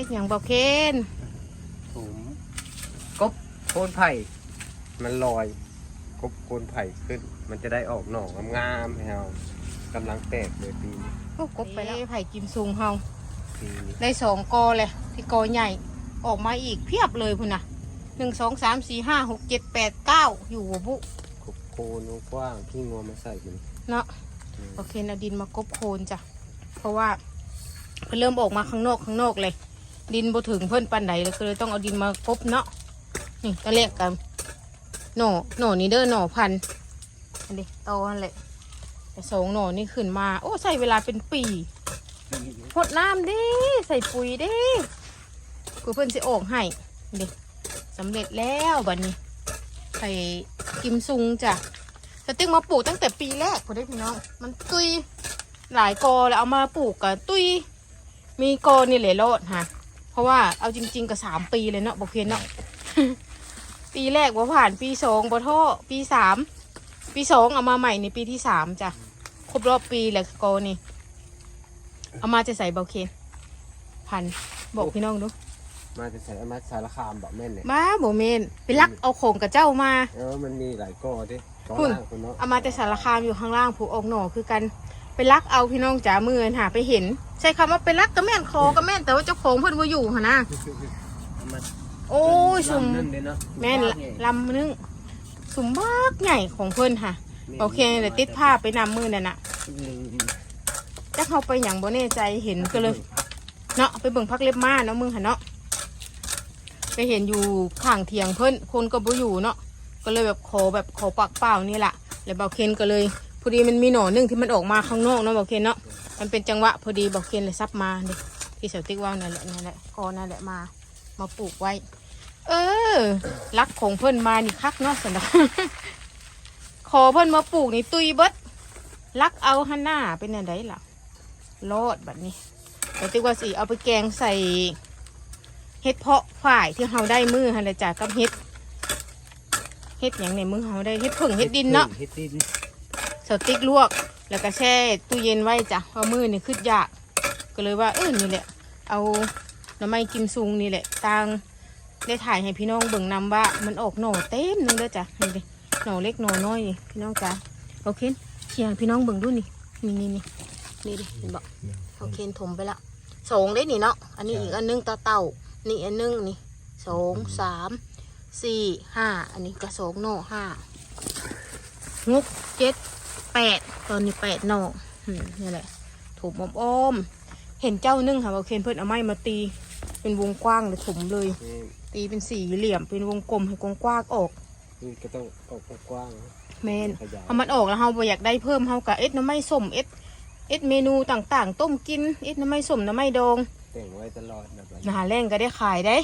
เฮ็ดหยังบ่เคนถุมกบโคนไผ่ มันลอยกบโคนไผ่ขึ้น มันจะได้ออกหน่องามๆให้เรากำลังแตกเลยปีนี้โอ้กบไปแล้วไผ่กิมซุงเฮาปีนี้ได้สองกอเลยที่กอใหญ่ออกมาอีกเพียบเลยพุ่นน่ะหนึ่งสองสามสี่ห้าหกเจ็ดแปดเก้าอยู่บ่บุกบโคนกว้างที่งัวมาใส่กันเนาะโอเคเอาดินมากบโคนจ้ะเพราะว่าเพิ่นเริ่มออกมาข้างนอกข้างนอกเลย ดินบ่ถึงเพิ่อนปันไหนเลยก็เลยต้องเอาดินมากบเนาะนี่ตะเล็กกันหน่อหน่อนี่เด้อหน่อพันอันนี้โตนั่นแหละแต่สองหน่อนี่ขึ้นมา โอ้ใส่เวลาเป็นปีหดน้ำดิใส่ปุ๋ยดิกูเพิ่อนสิออกให้เด็สำเร็จแล้วบัดนี้ ใส่กิมซุงจ้ะสติ๊กมาปลูกตั้งแต่ปีแรกคุณได้พี่น้อง มันตุยหลายกอแล้วเอามาปลูกกับตุยมีกอนี่แหละรอดฮะ ราะว่าเอาจริง ๆก็สามปีเลยเนาะบอกเพียนเนาะปีแรกว่าผ่านปีสองบ่ท่อปีสามปีสองเอามาใหม่ในปีที่สามจ้ะครบรอบปีแหละกอนี่ เอามาจะใส่เบาเคนพันบอกพี่น้องดูมาจะใส่เอามาสารคามแบบแม่นเนี่ยมาโบเมนไปลักเอาโขงกับเจ้ามาเออมันมีหลายกอดิกอคุณล่างคุณเนาะเอามาแต่สารคามอยู่ข้างล่างผูกออกหน่อคือกัน ไปลักเอาพี่น้องจ๋ามือหาไปเห็น ใช้คำว่าไปลักก็แม่นคอก็แม่นแต่ว่าเจ้าของเพิ่นว่าอยู่หนนะเอามาโอ้ยสุ่มลำนึ่งเลยเนาะแม่นละลำนึงสุ่มบากใหญ่ของเพิ่นค่ะโอเคเดี๋ยวติดภาพไปนำมือนั่นน่ะลืมจะเข้าไปอย่างบ่แน่ใจเห็นก็เลยเนาะไปเบิ่งพักเล็บมาเนาะมึงหันเนาะไปเห็นอยู่ข้างเถียงเพิ่นคนก็บ่อยู่เนาะก็เลยแบบขอแบบขอปากเปล่านี่แหละแล้วเบาเคนก็เลย พอดีมันมีหน่อนึงที่มันออกมาข้างนอกเนาะเบาเคนเนาะมันเป็นจังหวะพอดีเบาเคนเลยซับมาเด็ที่เสาติ๊กว่างนั่นแหละนั่นแหละกอนั่นแหละมา มาปลูกไว้ เออรักของเพิ่อนมานี่คักเนาะสนอขอเพิ่อนมาปลูกนี่ตุยเบิดรักเอาหันหน้าเป็นอันไดล่ะรอดแบัดนี้แต่ติ๊กว่าสิเอาไปแกงใส่เห็ดเพาะฝ่ายที่เราได้มือฮันลจ้ะกับเห็ดเห็ดอย่างในมือเราได้เห็ดผึ่งเห็ดดินเนาะเฮ็ดดิน สติ๊กลวก แล้วก็แช่ตู้เย็นไว้จ้ะเพราะมือนี่ขึ้นยาก ก็เลยว่าเออนี่แหละ เอาหน้ำไม้กิมซุงนี่แหละตังได้ถ่ายให้พี่น้องเบิ่งนำว่ามันออกหน่อเต็มนึงเด้อจ้ะนี่ดิหน่อเล็กหน่อน้อยนี่พี่น้องจ้ะโอเคเชียร์พี่น้องเบิ่งดูนี่นี่นี่นี่นี่ดิเห็นบอกโอเคถมไปละสองได้นี่เนาะอันนี้อีกอันนึงตาเต่านี่อันนึงนี่สองสามสี่ห้าอันนี้ก็สองโน่ห้างุกเจ็ด แปดตอนนี้แปดโน่อืมนี่แหละ ถูกอ้อมๆเห็นเจ้านึ่งค่ะโอเคเพื่อนเอาไม้มาตี เป็นวงกว้างเลยถมเลยนี่ตีเป็นสี่เหลี่ยม เป็นวงกลมให้กว้างๆออกนี่ก็ต้องออกกว้างๆนะแมนขยายเอามันออกแล้วเราบ่อยากได้เพิ่มเฮากะเอ็ดน้ำไม้ส้มเอ็ดเอ็ดเมนูต่างๆ ต้มกินเอ็ดน้ำไม้ส้มน้ำไม้ดองแต่งไว้ตลอดแบบหนาแรงก็ได้ขายได้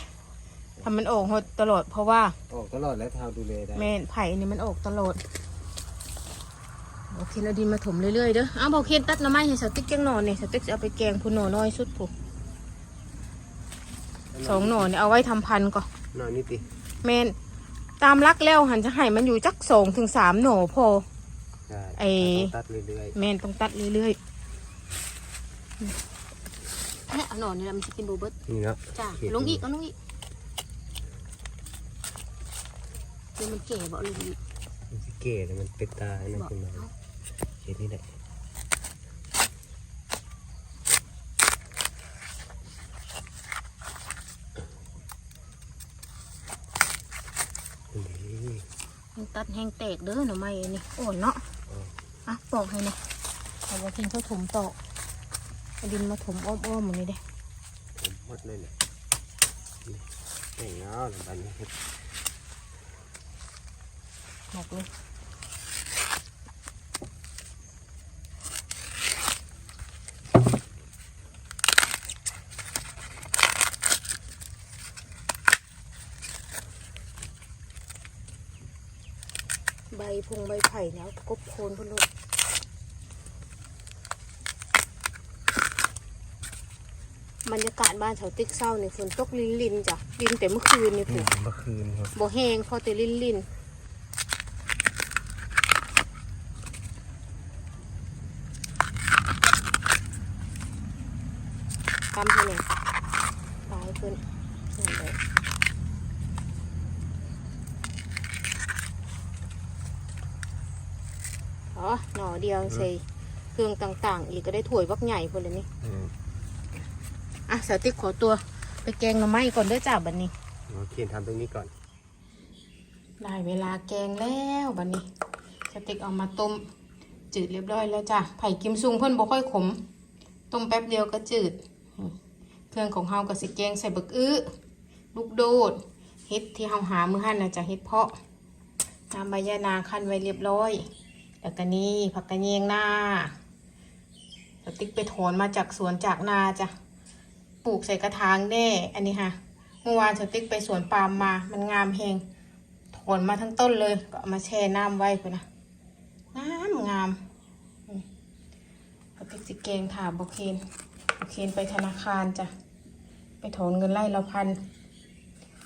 ทำมันออกหมดตลอดเพราะว่าออกตลอดและเท้าดูแลได้แม่นไผ่นี่มันออกตลอด โอเคเราดินมาถมเรื่อยๆเด้ออ้าวบอกเคนตัดหน้ำไม้ให้สติ๊กจังหน่อเนี่ยสติ๊กจะเอาไปแกงพุ่นหน่อน้อยสุดผูกสองหน่อเนี่ยเอาไว้ทำพันธุ์ก่อนหน่อยนี่ติแม่นตามรักแล้วหันจะให้มันอยู่จักสองถึงสามหน่อพอใช่ไอ้ต้องตัดเรื่อยแม่นต้องตัดเรื่อยๆเนี่ยเอาหน่อนี่แหละมันจะกินโบเบิร์ตๆนี่เนาะจ้าลงอีกเอาลงอีกเดี๋ยวมันแก่บ่ลงอีกมันสิเก๋แต่มันเป็นตาให้นั่นขึ้นมา เห็นนี่แหละนี่มันตัดแห้งแตกเด้อหน่อไม้อันนี่โอนเนาะเอออะปอกให้เนี่ยเอาไว้ทิ้งเขาถมตอกเอาดินมาถมอ้อมๆหมดนี่เด้ผมหมดเลยเนี่ยนี่แต่งเงาแล้วบัดนี้เฮ็ดบอกเลย พงใบไผ่เนี่ยเอากบโคนพุ่นลูกบรรยากาศบ้านเสาติ๊กเศร้าเนี่ยฝนตกลินลินๆจ้ะลินแต่เมื่อคืนนี่นี่ผูกเมื่อคืนครับบ่แห้งพอแต่ลินลินทำให้เนี่ยตายขึ้นนั่นเลยอ๋อ หน่อเดียวใส่เครื่องต่างๆ อีกก็ได้ถ้วยบักใหญ่คนเลยนี่อืมอะสาวติ๊กขอตัวไปแกงหน่อไม้ก่อนเด้อจ้าบัดนี้โอเคทำตรงนี้ก่อน ได้เวลาแกงแล้วบัดนี้สาวติ๊กเอามาต้มจืดเรียบร้อยแล้วจ้ะไผ่กิมซุงเพิ่นบ่ค่อยขมต้มแป๊บเดียวก็จืดอืมเครื่องของเฮาก็สิแกงใส่บักอื้อลูกโดดเฮ็ดที่เฮาหามื้อหั่นน่ะจ้ะเฮ็ดเพาะน้ำใบยะนางคั่นไว้เรียบร้อย แล้วก็นี่ผักกระเยงหน้าสาติ๊กไปถอนมาจากสวนจากนาจ้ะปลูกใส่กระถางแน่อันนี้ค่ะ เมื่อวานสติ๊กไปสวนปาล์มมา มันงามแหงถอนมาทั้งต้นเลย ก็เอามาแช่น้ำไว้พุ่นะงามงามสติ๊กสิเกงถามโบเคนโบเคนไปธนาคารจ้ะ ไปถอนเงินไล่ละพัน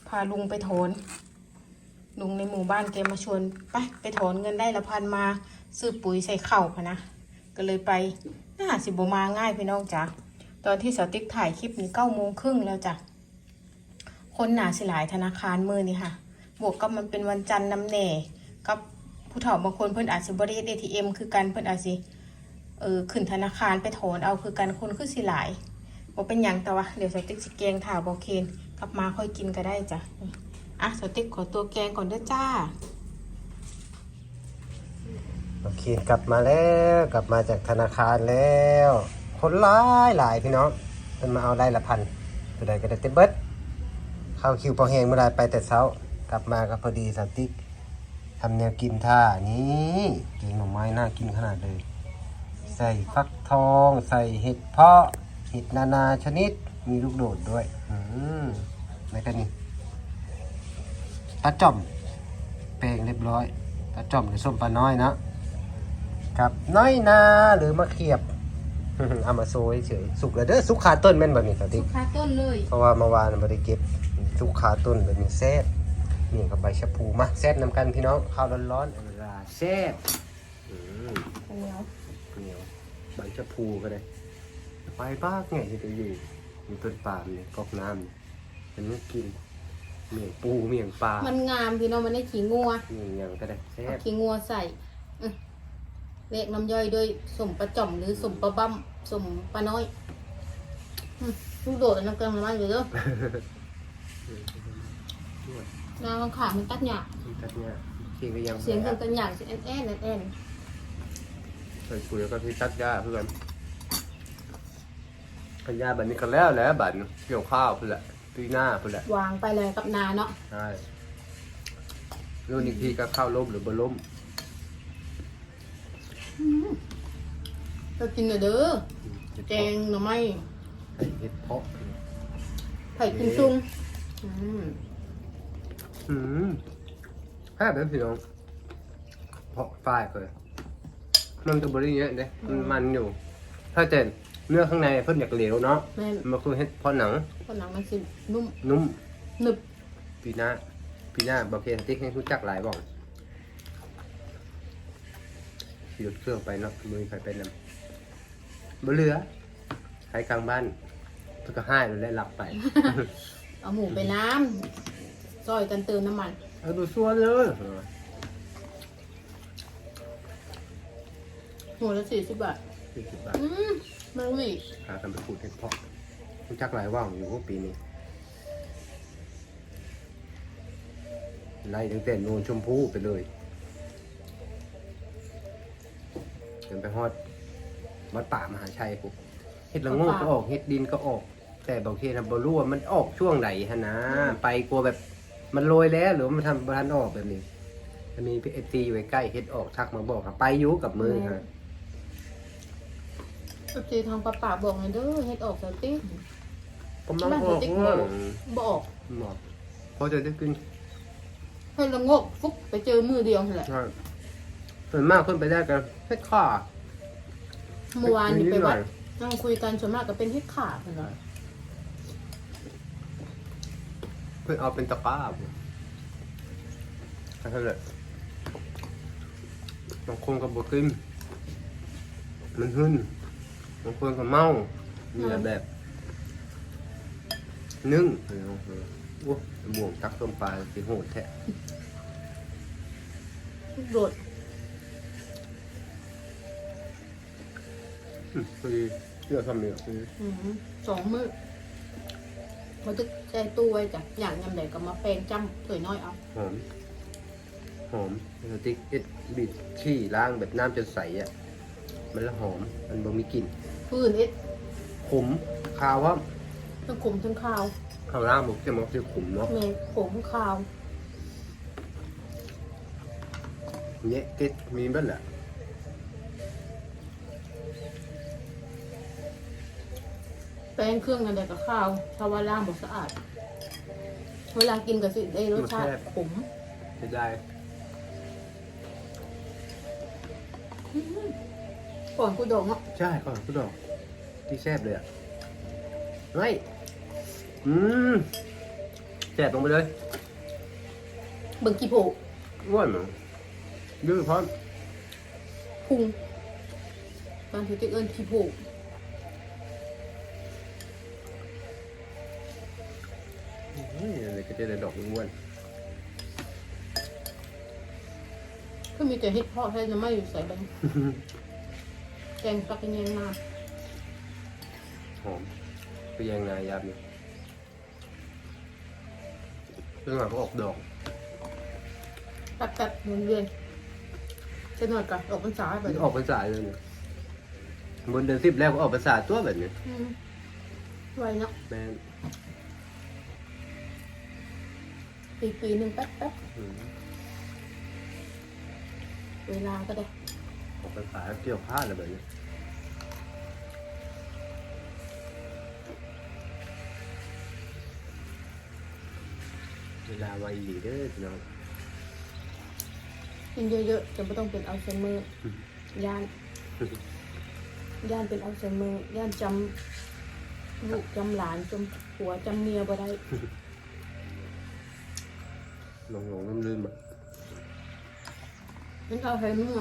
พาลุงไปถอนลุงในหมู่บ้านแกมาชวนไปไปถอนเงินได้ละพันมา ซื้อปุ๋ยใส่เข่าพะนะ ก็เลยไปน่าสิบมาง่ายพี่น้องจ้ะตอนที่สาวติ๊กถ่ายคลิปนี้เก้าโมงครึ่งแล้วจ้ะคนหนาสิหลายธนาคารมือนี่ค่ะ บวกกับมันเป็นวันจันทร์นำแหน่กับผู้เฒ่าบางคนเพิ่นอาจสิบริเอทีเอ็มคือกันเพิ่นอาจสิเออขึ้นธนาคารไปถอนเอาคือกันคนคือสิหลายบ่เป็นหยังแต่ว่าเดี๋ยวสาวติ๊กสิแกงถ่าบอเคนกลับมาค่อยกินก็ได้จ้ะอะสาวติ๊กขอตัวแกงก่อนด้อจ้า อเคกลับมาแล้วกลับมาจากธนาคารแล้ว คนหลายหลายพี่น้องมันมาเอาได้ละพันตัวใดก็ได้เต็มเบิดเข้าคิวพอแหงเมื่อไรไปแต่เช้ากลับมาก็พอดีสติ๊กทำแนวกินท่านี้กินหน่อไม้น่ากินขนาดเลย ใส่ฟักทอง ใส่เห็ดเพาะเห็ดนานาชนิดมีลูกโดดด้วยอืมแล้วก็นี่ปลาจ่อมแปลงเรียบร้อยปลาจ่อมหรือส้มปลาน้อยนะ กับ น้อยนาหรือมะเขียบ เอามาโซยเฉยสุกแล้วเด้อสุกขาต้นแม่นแบบนี้สติ๊กคาต้นเลยเพราะว่าเมื่อวานไม่ได้เก็บสุกขาต้นแบบนี้แซ่บนี่กับใบชะพูมาแซ่บนำกันพี่น้องข้าวร้อนๆเอาเวลาแซ่บอืมเหนียวเหนียวใบชะพูก็ได้ไปบ้ากไงที่จะอยู่มีต้นปาล์มเนี่ยกอกน้ำเนี่ยมันไม่กินเมี่ยงปูเมี่ยงปลา มันงามพี่น้องมันได้ขี้งัวเมี่ยงหยังก็ได้แซ่บ ขี้งัวใส่ อื้อเลขน้ำย่อยด้วยสมปลาจ่อมหรือสมปลาบั้มสมปลาน้อยอื้อลูกโดดน้ำกลางมันอยู่เด้อน้ำขามันตัดหยาบตัดเนี่ยเคียงก็ยังเสียงเพิ่นตัดหยาบเสียงแอนแอนแอนแอนใส่ปุ๋ยแล้วก็ที่ตัดหญ้าเพื่อนตัดหญ้าแบบนี้ก็แล้วแหล้วบัดนี้เกี่ยวข้าวเพื่อนแหละปีหน้าเพื่อนแหละวางไปเลยกับนาเนาะใช่รุ่นอีกทีก็ข้าวล้มหรือบะล้ม ก็กินเด้อเด้อแกงหน่อไม้ใส่เห็ดเพาะไผ่กินซุงอืมอืมแค่แบบพี่น้องเพาะฝ้ายเลยมันจะบริเยอะเด้มันมันอยู่ ถ้าเจนเนื้อข้างในเพิ่นอยากเหลวเนาะแม่นมันคือเห็ดเพาะหนังคนหนังมันสินุ่มนุ่มหนึบ ปีหน้าปีหน้าบอกเคสติ๊กให้รู้จักหลายบอก ขี่รถเครื่องไปเนาะมือไปเป็นนำบ่เหลือใช้กลางบ้านเพื่อก็ให้เราได้หลับไป เอาหมูไปน้ำซอยกันเติมน้ำมันเอาดูซัวเลยหัวละสี่สิบบาทสี่สิบบาทอืมมันวิหากันไปขูดเห็ดเพาะรู้จักหลายว่างอยู่พวกปีนี้ไล่ตั้งแต่โนนชมพู่ไปเลย จนไปฮอดวัดป่ามหาชัยปุ๊บเห็ดละโงกก็ออกเห็ดดินก็ออก แต่บอกเคนะบรู้ว่ามันออกช่วงไหนฮะนะ ไปกลัวแบบมันโรยแล้วหรือว่ามันทำพันออกแบบนี้จะมีเอฟซีอยู่ใกล้ๆเห็ดออกทักมาบอกครับไปอยุกับมือฮะก็จีทางปลาป่าบอกเลยเด้อเฮ็ดออกสติ๊กผมน้องบ้านอสอกติ๊กว่าบอกบอกพอจะได้กินให้ละโงกฟุ๊บไปเจอมือเดียวนั่นแหละใช่ ส่วนมากขึ้นไปได้กันเฮ็ดข้าเมื่อวานนี่ไปวัดนิดหน่อยนั่งคุยกันส่วนมากก็เป็นเฮ็ดขาดเลยเพื่อเอาเป็นตะกร้าบ่แค่นั้นแหละบางคนก็บอกกินมันหึ่นบางคนก็เมานี่แหละแบบ นึ่งพี่น้องเออโอ้บวกตักต้มปลาสิโหดแท้โดด อืมพอดีเชื่อคำนี้คืออืมสองมือเขาจะใจตู้ไว้จ้ะอย่างยำใดก็มาแปลงจ้ำถวยน้อยเอาหอม หอมสติ๊กเอ็ดบิดขี้ล้างแบบน้ำจะใสอะ มันละหอม มันบ่มีกลิ่นพื้นเอ็ดขมคาวว่าทั้งขมทั้งข้าวข้าวล่างบอกจะบอกจะขมเนาะเมย์ขมข้าว เนี่ยเก็ดมีบ้างแหละ ปลงเครื่องกันใดกับข้าวถ้าว่าล่างบอกสะอาด เวลากินก็สิได้รสชาติขมจะได้ก่อนกูดองอะใช่ก่อนคุณดอกที่แซ่บเลยอะเฮ้ยอืมแซ่บลงไปเลยเบิ่งกี่โผอ้วนมั้งยืดพร้อมพุงตอนที่จะเอิ้นกี่โผเฮ้ยอะไรก็จะได้ดอกอ้วนก็มีแต่เฮ็ดเพาะให้น้ำไม่อยู่ใส่บังแกงปักกันยังมาหอมไปยังนายยามนี่เรื่องหลังก็ออกดอกตัดตัดๆหมุนเวียนจะหน่อยก่อนออกพรรษาไปออกภาษาเลยเนี่ยบนเดือนสิบแล้วก็ออกภาษาตัวแบบนี้อืมไวเนาะแม่น ปีปีหนึ่งแป๊บแป๊บอืมเวลาก็ได้ออกภาษาเกี่ยวผ้าอะไรแบบนี้เวลาไวดีเด้อพี่น้องกินเยอะๆจะไม่ต้องเป็นอัลไซเมอร์ย่านย่านเป็นอัลไซเมอร์ย่านจำลูกจำหลานจำผัวจำเมียบ่ได้ ลงลงลืมลืมๆอะนั่นเอาให้มั่ว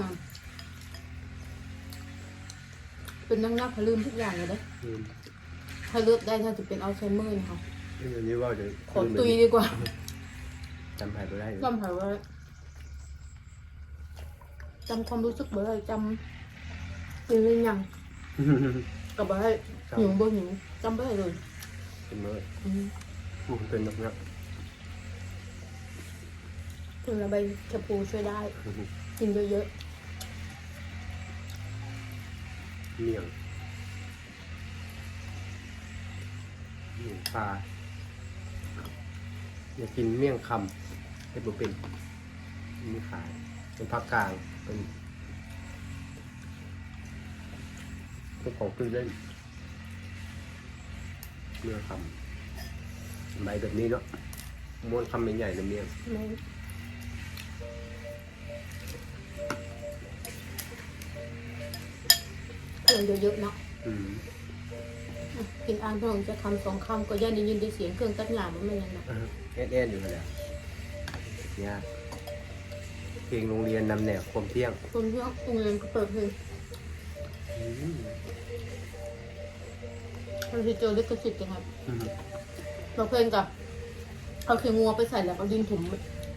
เป็นนักนักเขาลืมทุกอย่างเลยเด้ลืมถ้าเลือกได้ถ้าจะเป็นอัลไซเมอร์นะคะเรื่องนี้ว่าจะขอตุยดีกว่าจำหายไปได้เลยจำหายว่าจำความรู้สึกบ่ได้จำเป็นเรื่องหยังกับบ่ได้หิวบ่หิวจำบ่ได้เลยเป็นเมื่ออืมอู้เป็นนักนัก ถึงระบายชะพูช่วยได้ กินเยอะเมี่ยงเมี่ยงปลาอยากกินเมี่ยงคำเป็นบุเป็นมีขาย เป็นภาคกลางเป็นเป็นของกินเล่นเมี่ยงคำใบแบบนี้เนาะม้วนคำใหญ่ๆเลยเมี่ยงๆ เครื่องเยอะๆเนาะอืมอะกินอ่างทองจะคำสองคำก็ย่านได้ยินได้เสียงเครื่องตัดหญ้ามันไม่ยังนะแอนแอนอยู่แล้วยากเพลงโรงเรียนนำแนวความเที่ยงคนที่โรงเรียนก็เปิดเพลงอืมบางทีเจอลิขสิทธิ์ยังไงอืมเราเพลงกับเอาเขียงงัวไปใส่แล้วเอาดินถม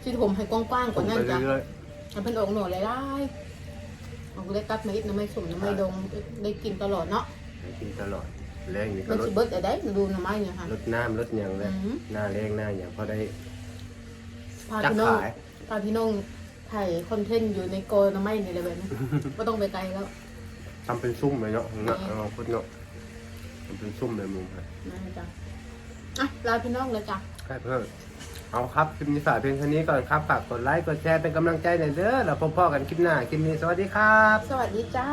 ที่ถมให้กว้างๆกส่ว่างนั้นไปจ้ะเรื่อยให้เพิ่นออกหน่อหลายๆ เอาก็ได้ตัดมาอีกน้ำไม่สมน้ำไม่ดงได้กินตลอดเนาะๆให้กินตลอดแรงนี่ก็มันลสิดเบิดแต่ได้ดูน้ำไม้เนี่ยค่ะ ลดน้ำลดหยังเลยอืมหน้าแรงหน้าอย่างพอได้พาจักพี่น้องขายพาพี่น้องถ่ายคอนเทนต์อยู่ในโกน้ำไม้นี่เลยแบบนี้ก็ต้องไปไกลแล้วทำเป็นซุ่มเลยเนาะเนาะอืมเอาพุทธเนาะทำเป็นซุ่มเลยมุมครับนะจ๊ะอะลาพี่น้องเลยจ้ะ ใช่เพิ่ม เอาครับคลิปนี้ฝากเพียงเท่านี้ก่อนครับ ฝากกดไลค์ กดแชร์เป็นกำลังใจหน่อยเด้อเราพบพ่อกันคลิปหน้า คลิปนี้สวัสดีครับ สวัสดีจ้า